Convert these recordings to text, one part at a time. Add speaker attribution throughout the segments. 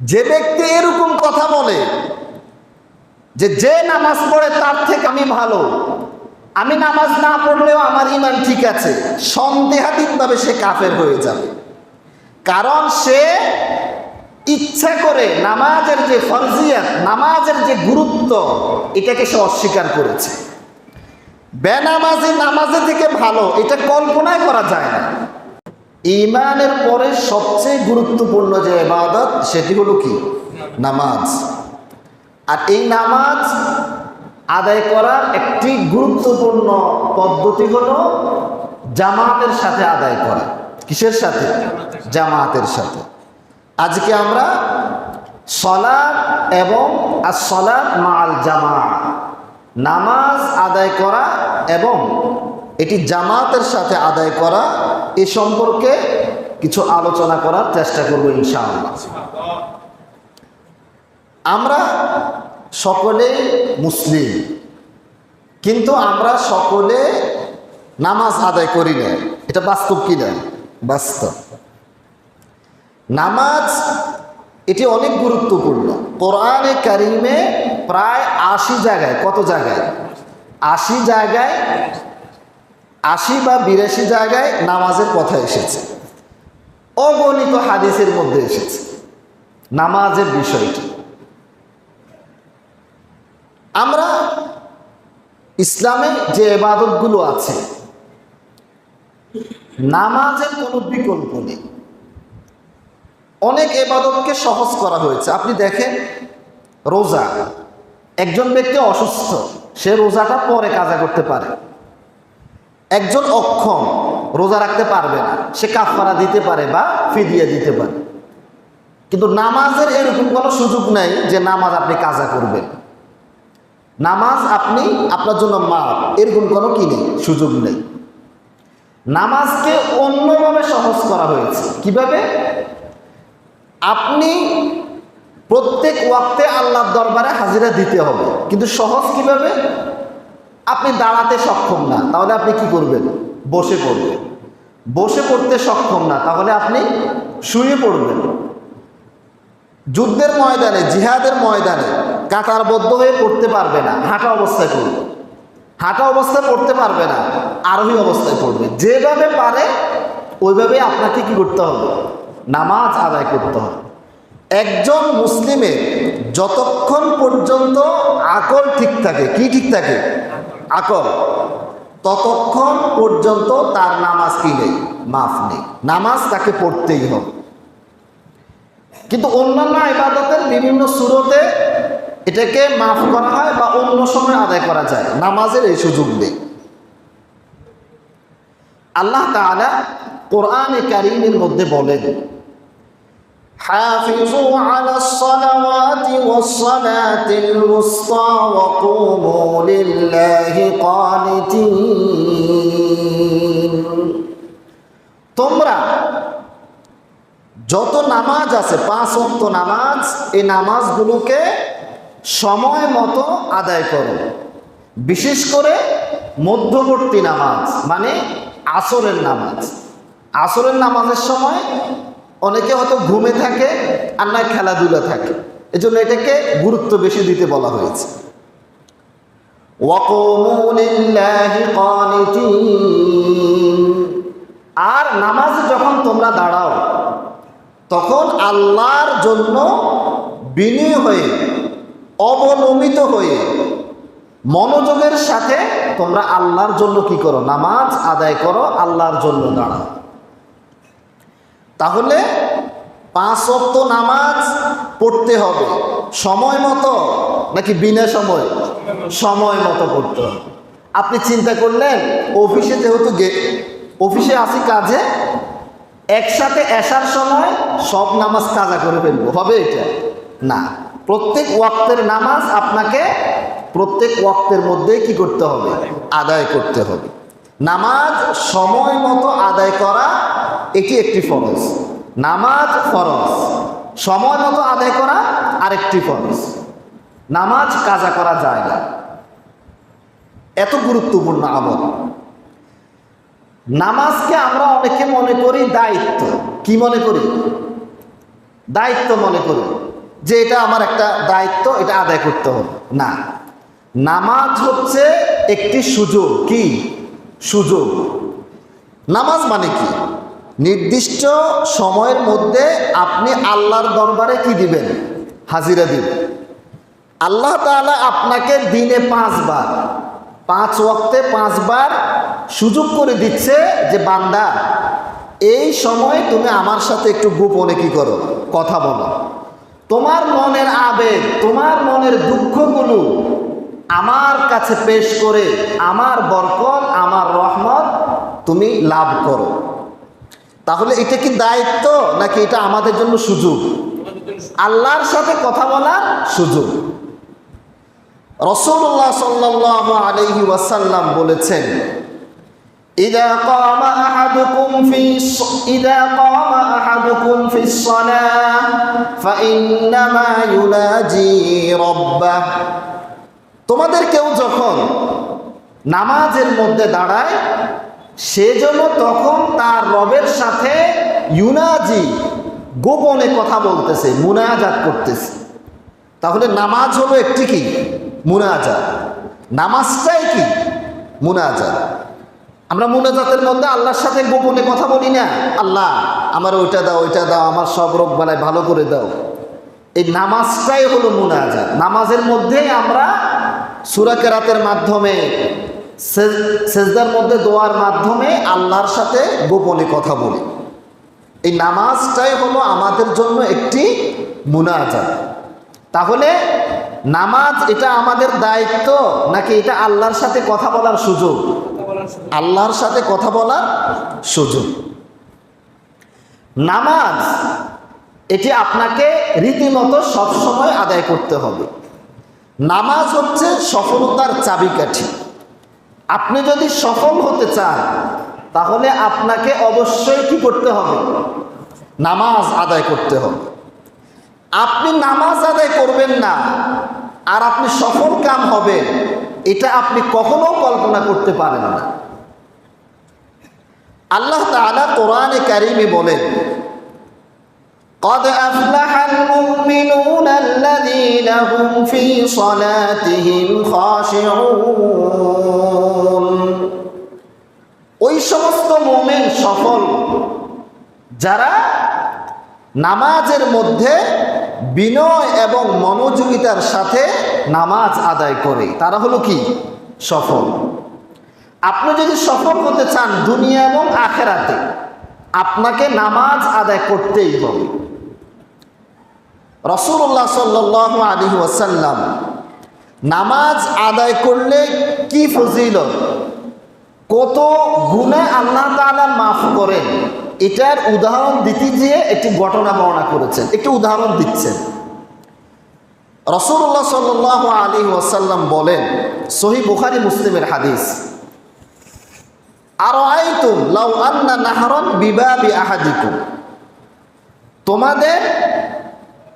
Speaker 1: যে ব্যক্তি এরকম কথা বলে যে যে নামাজ পড়ে তার থেকে আমি ভালো, আমি নামাজ না পড়লেও আমার ইমান ঠিক আছে, সন্দেহাতীতভাবে সে কাফের হয়ে যাবে। কারণ সে ইচ্ছা করে নামাজের যে ফরজিয়াত, নামাজের যে গুরুত্ব, এটাকে সে অস্বীকার করেছে। বেনামাজি নামাজে থেকে ভালো, এটা কল্পনাই করা যায় না। ইমানের পরে সবচেয়ে গুরুত্বপূর্ণ যে ইবাদত সেটি হলো কি? নামাজ। আর এই নামাজ আদায় করার একটি গুরুত্বপূর্ণ পদ্ধতি হলো জামাতের সাথে আদায় করা। কিসের সাথে? জামাতের সাথে। আজকে আমরা সলাদ এবং আর সলাদ মাল জামা। নামাজ আদায় করা এবং এটি জামাতের সাথে আদায় করা, এ সম্পর্কে কিছু আলোচনা করার চেষ্টা করব ইনশাআল্লাহ। আমরা সকলে মুসলিম, কিন্তু আমরা সকলে নামাজ আদায় করি না। এটা বাস্তব কি না? বাস্তব। নামাজ, এটি অনেক গুরুত্বপূর্ণ। কোরআনে কারিমে প্রায় আশি জায়গায়, কত জায়গায়? আশি জায়গায় আশি বা বিরাশি জায়গায় নামাজের কথা এসেছে। অগণিত হাদিসের মধ্যে এসেছে। নামাজের বিষয়টি। আমরা ইসলামে যে এবাদতগুলো আছে, নামাজের কোনো বিকল্প নেই। অনেক এবাদতকে সহজ করা হয়েছে। আপনি দেখেন, রোজা। একজন ব্যক্তি অসুস্থ, সে রোজাটা পরে কাজা করতে পারে। একজন অক্ষম রোজা রাখতে পারবে না, সে কাফারা দিতে পারে বা ফিদিয়ে দিতে পারে। কিন্তু নামাজের এরকম কোনো সুযোগ নাই যে নামাজ আপনি কাজা করবেন। নামাজ আপনি আপনার জন্য মাপ, এরকম কোনো কি নেই, সুযোগ নেই। নামাজকে অন্যভাবে সহজ করা হয়েছে। কীভাবে? আপনি প্রত্যেক ওয়াক্তে আল্লাহর দরবারে হাজিরা দিতে হবে। কিন্তু সহজ কীভাবে? আপনি দাঁড়াতে সক্ষম না, তাহলে আপনি কি করবেন? বসে পড়বেন। বসে পড়তে সক্ষম না, তাহলে আপনি শুয়ে পড়বেন। যুদ্ধের ময়দানে, জিহাদের ময়দানে কাতারবদ্ধ হয়ে পড়তে পারবে না, হাঁটা অবস্থায় পড়বে। হাঁটা অবস্থায় পড়তে পারবে না, আরোহী অবস্থায় পড়বে। যেভাবে পারে ওইভাবে আপনাকে কি করতে হবে? নামাজ আদায় করতে হবে। একজন মুসলিমের যতক্ষণ পর্যন্ত আকল ঠিক থাকে, কি ঠিক থাকে? আকল। ততক্ষণ পর্যন্ত তার নামাজ কি নেই? মাফ নেই। নামাজ তাকে পড়তেই হবে। কিন্তু অন্যান্য ইবাদতের বিভিন্ন সুরতে এটাকে মাফ করা হয় বা অন্য সময় আদায় করা যায়। নামাজের এই সুযোগ নেই। আল্লাহ তাআলা কোরআনে কারিমের মধ্যে বলেন حافظوا على الصلوات والصلاة الوسطى وقوموا لله قانتين তোমরা যত নামাজ আছে পাঁচ অক্ত নামাজ এই নামাজগুলোকে সময় মতো আদায় করো বিশেষ করে মধ্যবর্তী নামাজ মানে আসরের নামাজ আসরের নামাজের সময় অনেকে হয়তো ঘুমে থাকে আর না খেলাধুলা থাকে। এজন্য এটাকে গুরুত্ব বেশি দিতে বলা হয়েছে। আর নামাজ যখন তোমরা দাঁড়াও, তখন আল্লাহর জন্য বিনয় হয়ে, অবনমিত হয়ে, মনোযোগের সাথে তোমরা আল্লাহর জন্য কি করো? নামাজ আদায় করো, আল্লাহর জন্য দাঁড়াও। তাহলে পাঁচ অক্ত নামাজ পড়তে হবে। সময় মতো, নাকি বিনা সময়? সময় মতো পড়তে হবে। আপনি চিন্তা করলেন, অফিসে যেহেতু অফিসে আসি কাজে, একসাথে আসার সময় সব নামাজ কাজা করে ফেলব। হবে এটা? না। প্রত্যেক ওয়াক্তের নামাজ আপনাকে, প্রত্যেক ওয়াক্তের মধ্যে কি করতে হবে? আদায় করতে হবে। নামাজ সময় মতো আদায় করা এটি একটি ফরজ। নামাজ ফরজ। সময় মতো আদায় করা আরেকটি ফরজ। নামাজ কাজা করা যায় না। এত গুরুত্বপূর্ণ আমল। নামাজকে আমরা অনেকে মনে করি দায়িত্ব। কি মনে করি? দায়িত্ব মনে করি যে এটা আমার একটা দায়িত্ব, এটা আদায় করতে হবে। না। নামাজ হচ্ছে একটি সুযোগ। কি? সুযোগ। নামাজ মানে কি? নির্দিষ্ট সময়ের মধ্যে আপনি আল্লাহর দরবারে কি দিবেন? হাজিরা দিবেন। আল্লাহ তাআলা আপনাকে দিনে পাঁচবার, পাঁচ ওয়াক্তে পাঁচবার সুযোগ করে দিচ্ছে যে, বান্দা, এই সময় তুমি আমার সাথে একটু গোপনে কি করো? কথা বলো। তোমার মনের আবেগ, তোমার মনের দুঃখগুলো আমার কাছে পেশ করে আমার বরকত আমার রহমত তুমি লাভ করো তাহলে এটা কি দায়িত্ব নাকি এটা আমাদের জন্য সুযোগ আল্লাহর সাথে কথা বলার সুযোগ রসুল্লাহ সাল্লাহ আলহি ওয়াসাল্লাম বলেছেন إذا قام أحدكم في الص- إذا قام أحدكم في الصلاة فإنما يناجي ربه তোমাদের কেউ যখন নামাজের মধ্যে দাঁড়ায় সে যেন তখন তার রবের সাথে ইউনাজি গোপনে কথা বলতেছে, মুনাজাত করতেছে। তাহলে নামাজ হলো একটি কি? মুনাজাত। নামাজটাই কি? মুনাজাত। আমরা মুনাজাতের মধ্যে আল্লাহর সাথে গোপনে কথা বলি না। আল্লাহ, আমার ওইটা দাও ওইটা দাও, আমার সব রোগ বালায় ভালো করে দাও। এই নামাজটাই হলো মুনাজাত। নামাজের মধ্যেই আমরা সুরা কেরাতের মাধ্যমে সেজদার মধ্যে দোয়ার মাধ্যমে আল্লাহর সাথে গোপনে কথা বলি। এই নামাজটাই হলো আমাদের জন্য একটি মুনাজাত। তাহলে নামাজ এটা আমাদের দায়িত্ব নাকি এটা আল্লাহর সাথে কথা বলার সুযোগ? আল্লাহর সাথে কথা বলার সুযোগ। নামাজ, এটি আপনাকে রীতিমতো সবসময় আদায় করতে হবে। নামাজ হচ্ছে সফলতার চাবিকাঠি। আপনি যদি সফল হতে চান, তাহলে আপনাকে অবশ্যই কি করতে হবে? নামাজ আদায় করতে হবে। আপনি নামাজ আদায় করবেন না, আর আপনি সফল কাম হবেন, এটা আপনি কখনো কল্পনা করতে পারেন না। আল্লাহ তাআলা কোরআনে কারিমে বলেন قد أفلح المؤمنون الذين هم في صلاتهم خاشعون ওই সমস্ত মোমেন সফল যারা নামাজের মধ্যে বিনয় এবং মনোযোগিতার সাথে নামাজ আদায় করে তারা হলো কি সফল আপনি যদি সফল হতে চান দুনিয়া এবং আখেরাতে আপনাকে নামাজ আদায় করতেই হবে রসুল্লাহ সাল্লাহ আলী নামাজ আদায় করলে কি ফজিল কত গুণে আল্লাহ তাআলা মাফ করেন? এটার উদাহরণ দিতে গিয়ে একটি ঘটনা বর্ণনা করেছেন। একটি উদাহরণ দিচ্ছেন। রসুল্লাহ সাল্লাহ আলী ওয়াসাল্লাম বলেন, সহি বুখারি মুসলিমের হাদিস আর তোমাদের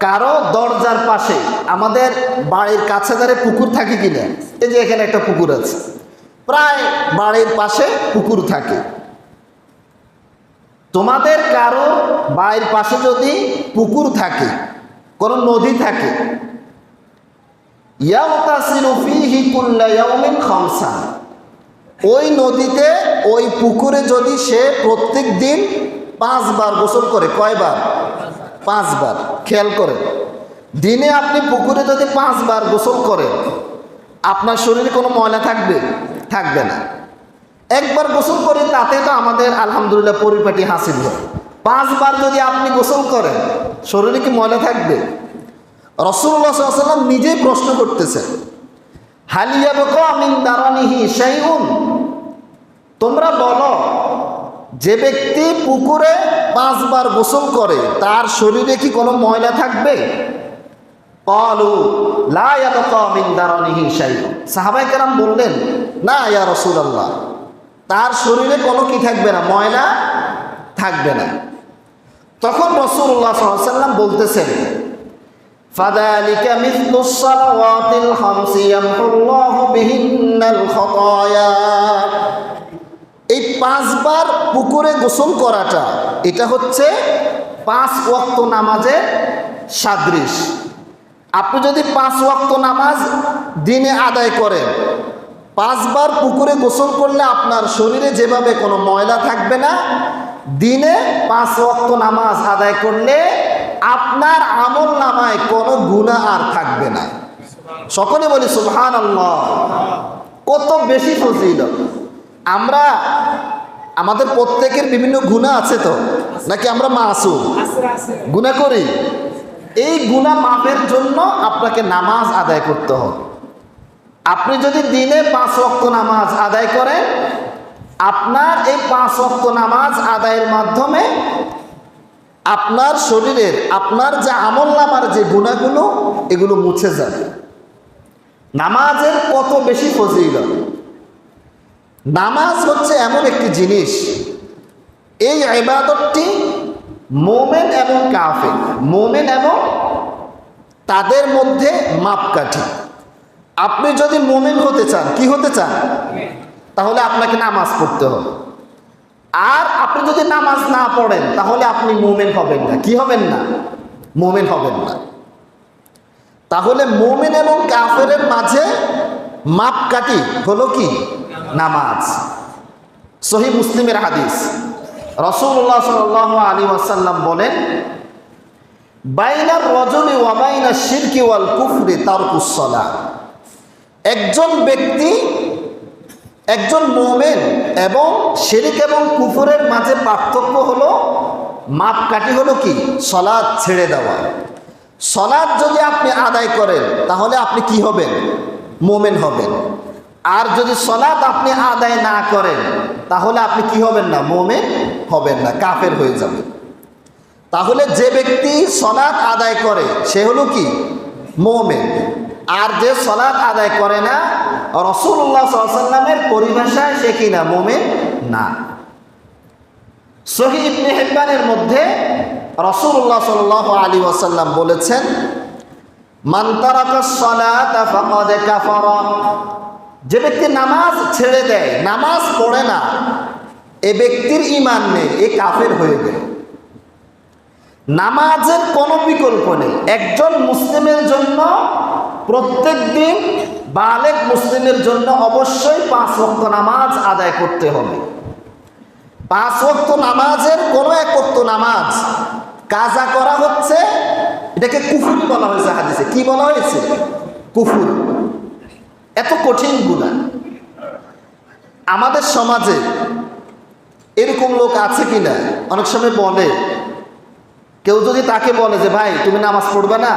Speaker 1: কারও দরজার পাশে আমাদের বাড়ির কাছে ধারে পুকুর থাকে কিনা? এই যে এখানে একটা পুকুর আছে। প্রায় বাড়ির পাশে পুকুর থাকে। তোমাদের কারও বাড়ির পাশে যদি পুকুর থাকে, কোন নদী থাকে ওই নদীতে, ওই পুকুরে যদি সে প্রত্যেক দিন পাঁচবার গোসল করে, কয়বার? পাঁচবার, খেয়াল করেন। দিনে আপনি পুকুরে যদি পাঁচবার গোসল করেন, আপনার শরীরে কোনো ময়লা থাকবে? থাকবে না। একবার গোসল করে তাতে তো আমাদের আলহামদুলিল্লাহ পরিপাটি হাসিল হয়। পাঁচবার যদি আপনি গোসল করেন, শরীরে কি ময়লা থাকবে? রসুল্লাহ সাল্লাম নিজেই প্রশ্ন করতেছেন হালিয়াবকামিন্দারানিহি সেইউন তোমরা বলো, যে ব্যক্তি পুকুরে পাঁচবার গোসল করে তার শরীরে কি কোনো ময়লা থাকবে কলু লাইয়াবকামিন্দারানিহি সেইউন সাহাবাই কেরাম বললেন না ইয়া রসুলাল্লাহ তার শরীরে কোনো কি থাকবে না ময়লা থাকবে না তখন রসুল্লাহ সাল্লাম বলতেছেন فذلك مثل الصلوات الخمس يمحو الله بهن الخطايا এই পাঁচবার পুকুরে গোসল করাটা, এটা হচ্ছে পাঁচ ওয়াক্ত নামাজের সাদৃশ। আপনি যদি পাঁচ ওয়াক্ত নামাজ দিনে আদায় করেন, পাঁচবার পুকুরে গোসল করলে আপনার শরীরে যেভাবে কোনো ময়লা থাকবে না, দিনে পাঁচ ওয়াক্ত নামাজ আদায় করলে আপনার আমল নামায় কোনো গুণা আর থাকবে না। সকলে বলি আল্লাহ কত বেশি ফজিল আমরা আমাদের প্রত্যেকের বিভিন্ন গুণা আছে তো? নাকি আমরা মাসুম? গুণা করি? এই গুণা মাপের জন্য আপনাকে নামাজ আদায় করতে হবে। আপনি যদি দিনে পাঁচ ওয়াক্ত নামাজ আদায় করেন আপনার এই পাঁচ ওয়াক্ত নামাজ আদায়ের মাধ্যমে আপনার শরীরের আপনার যে আমল নামার যে গুণাগুলো এগুলো মুছে যাবে। নামাজের কত বেশি ফজিলত? নামাজ হচ্ছে এমন একটি জিনিস। এই ইবাদতটি মোমেন এবং কাফে মোমেন এবং তাদের মধ্যে মাপকাঠি। আপনি যদি মোমেন হতে চান, কি হতে চান? তাহলে আপনাকে নামাজ পড়তে হবে। আর আপনি যদি নামাজ না পড়েন, তাহলে আপনি মোমেন হবেন না। কি হবেন না? মোমেন হবেন না। তাহলে মোমেন এবং কাফের মাঝে মাপকাঠি হলো কি? নামাজ। সহি মুসলিমের হাদিস। রসুল্লাহ সাল আলী ওয়াসাল্লাম বলেন, বাইনার রজনী ওয়াবাইনা শিরকি ওয়াল কুফরি তার কুসলা একজন ব্যক্তি, একজন মোমেন এবং শিরিক এবং কুফরের মাঝে পার্থক্য হলো, মাপকাঠি হলো কি? সলাদ ছেড়ে দেওয়া। সলাদ যদি আপনি আদায় করেন, তাহলে আপনি কি হবেন? মোমেন হবেন। আর যদি সলাদ আপনি আদায় না করেন, তাহলে আপনি কি হবেন না? মোমে হবেন না, কাফের হয়ে যাবেন। তাহলে যে ব্যক্তি সলাদ আদায় করে, সে হলো কি? মোমে আর যে সলাদ আদায় করে না রসুল্লাহ সাল্লামের পরিভাষায় সে কি না? মোমেন না। সহি ইবনে হেব্বানের মধ্যে রসুল্লাহ সাল আলী ওয়াসাল্লাম বলেছেন যে ব্যক্তি নামাজ ছেড়ে দেয়, নামাজ পড়ে না, এ ব্যক্তির ইমান নেই, এ কাফের হয়ে গেল। নামাজের কোনো বিকল্প নেই। একজন মুসলিমের জন্য প্রত্যেক দিন বালেক মুসলিমের জন্য অবশ্যই পাঁচ ওয়াক্ত নামাজ আদায় করতে হবে। পাঁচ ওয়াক্ত নামাজের কোনো এক নামাজ কাজা করা হচ্ছে, এটাকে কুফুরি বলা হয়েছে হাদিসে। কি বলা হয়েছে? কুফুর। এত কঠিন গুণা। আমাদের সমাজে এরকম লোক আছে কি না অনেক সময় বলে। কেউ যদি তাকে বলে যে, ভাই, তুমি নামাজ পড়বে না?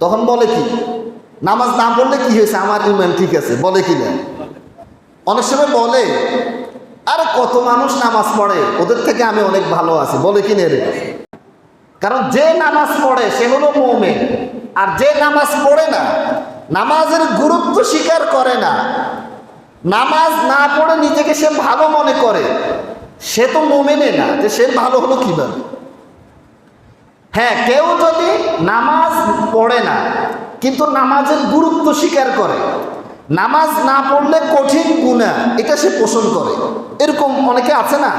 Speaker 1: তখন বলে কি? নামাজ না পড়লে কি হয়েছে? আমার ইমান ঠিক আছে, বলে কি না অনেক সময় বলে, আর, কত মানুষ নামাজ পড়ে? ওদের থেকে আমি অনেক ভালো আছি। বলে কি না কারণ যে নামাজ পড়ে, সে হলো মৌমে আর যে নামাজ পড়ে না নামাজের গুরুত্ব স্বীকার করে না। নামাজ না পড়ে নিজেকে সে ভালো মনে করে। সে তো মোমেনে না, যে সে ভালো হলো কীভাবে? হ্যাঁ কেউ যদি নামাজ পড়ে না, কিন্তু নামাজের গুরুত্ব স্বীকার করে। নামাজ না পড়লে কঠিন গুণা এটা সে পোষণ করে। এরকম অনেকে আছে না?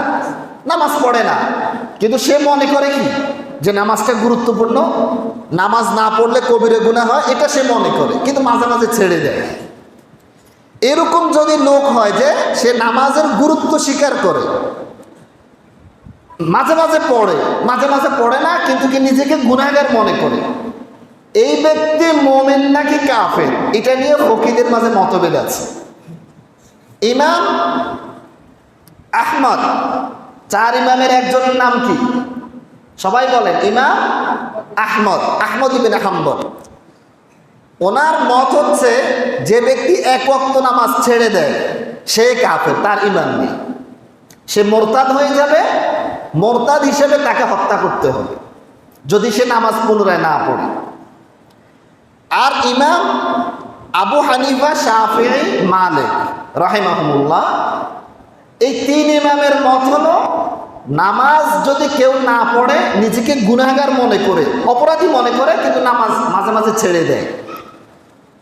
Speaker 1: নামাজ পড়ে না। কিন্তু সে মনে করে কি? যে নামাজটা গুরুত্বপূর্ণ, নামাজ না পড়লে কবিরে গুণা হয়, এটা সে মনে করে, কিন্তু মাঝে মাঝে ছেড়ে দেয়। এরকম যদি লোক হয় যে সে নামাজের গুরুত্ব স্বীকার করে, মাঝে মাঝে পড়ে, মাঝে মাঝে পড়ে না, কিন্তু কি নিজেকে গুণাগার মনে করে? এই ব্যক্তি মোমেন নাকি কাফের? এটা নিয়ে ফকিদের মাঝে মতভেদ আছে। ইমাম আহমদ, চার ইমামের একজনের নাম কি? সবাই বলেন ইমাম আহমদ আহমদ ইবিন আহম্বদ ওনার মত হচ্ছে, যে ব্যক্তি এক ওয়াক্ত নামাজ ছেড়ে দেয়, সে কাফের, তার ইমান নেই। সে মোরতাদ হয়ে যাবে, মোরতাদ হিসেবে তাকে হত্যা করতে হবে, যদি সে নামাজ পুনরায় না পড়ে। আর ইমাম আবু হানিফা শাহি মালিক, রাহিমাহমুল্লাহ, এই তিন ইমামের মত হলো নামাজ যদি কেউ না পড়ে, নিজেকে গুনাগার মনে করে, অপরাধী মনে করে, কিন্তু নামাজ মাঝে মাঝে ছেড়ে দেয়।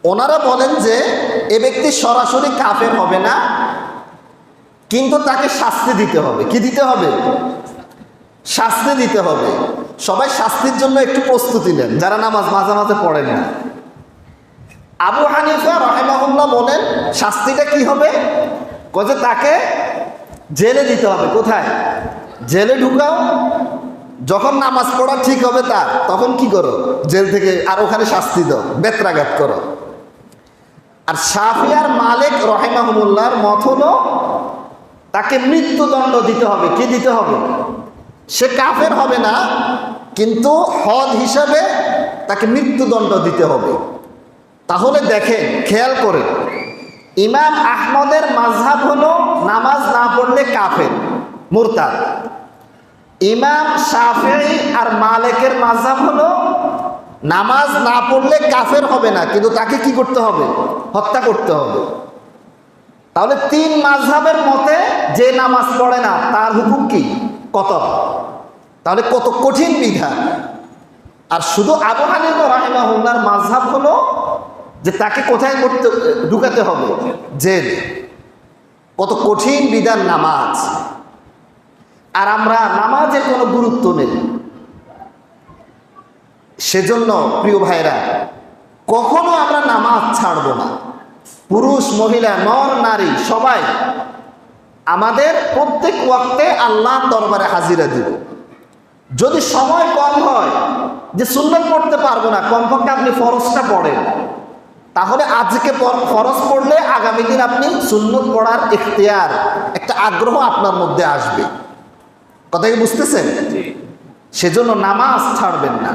Speaker 1: ওনারা বলেন যে, এ ব্যক্তি সরাসরি কাফের হবে না, কিন্তু তাকে শাস্তি দিতে হবে। কি দিতে হবে? শাস্তি দিতে হবে। সবাই শাস্তির জন্য একটু প্রস্তুতি নেন, যারা নামাজ মাঝে মাঝে পড়েন না। আবু হানিফা রহেমাহুল্লাহ বলেন, শাস্তিটা কি হবে? কয়ে তাকে জেলে দিতে হবে। কোথায়? জেলে ঢুকাও, যখন নামাজ পড়া ঠিক হবে তার, তখন কি করো? জেল থেকে আর ওখানে শাস্তি দাও, বেত্রাঘাত করো। আর সাফিয়ার মালিক রহেমাহুল্লাহর মত হলো, তাকে মৃত্যুদণ্ড দিতে হবে। কি দিতে হবে? সে কাফের হবে না, কিন্তু হদ হিসাবে তাকে মৃত্যুদণ্ড দিতে হবে। তাহলে দেখেন, খেয়াল করে ইমাম আহমদের মাঝহাব হলো নামাজ না পড়লে কাফের, মুরতাদ। ইমাম শাফেই আর মালেকের মাঝহাব হলো, নামাজ না পড়লে কাফের হবে না, কিন্তু তাকে কি করতে হবে? হত্যা করতে হবে। তাহলে তিন মাঝহাবের মতে যে নামাজ পড়ে না, তার হুকুম কি? কত তাহলে কত কঠিন বিধান। আর শুধু আবু হানিফা রাহিমাহুল্লাহর মাঝহাব হলো যে তাকে কোথায় করতে, ঢুকাতে হবে? জেল। কত কঠিন বিধান নামাজ। আর আমরা নামাজের কোনো গুরুত্ব নেই। সেজন্য প্রিয় ভাইরা কখনো আমরা নামাজ ছাড়ব না। পুরুষ, মহিলা, নর, নারী, সবাই আমাদের প্রত্যেক ওয়াক্তে আল্লাহ দরবারে হাজিরা দিব। যদি সময় কম হয়, যে সুন্নত পড়তে পারব না, কমপক্ষে আপনি ফরজটা পড়েন। তাহলে আজকে ফরজ পড়লে আগামী দিন আপনি সুন্নত পড়ার এখতিয়ার একটা আগ্রহ আপনার মধ্যে আসবে। কথা কি বুঝতেছেন সেজন্য নামাজ ছাড়বেন না।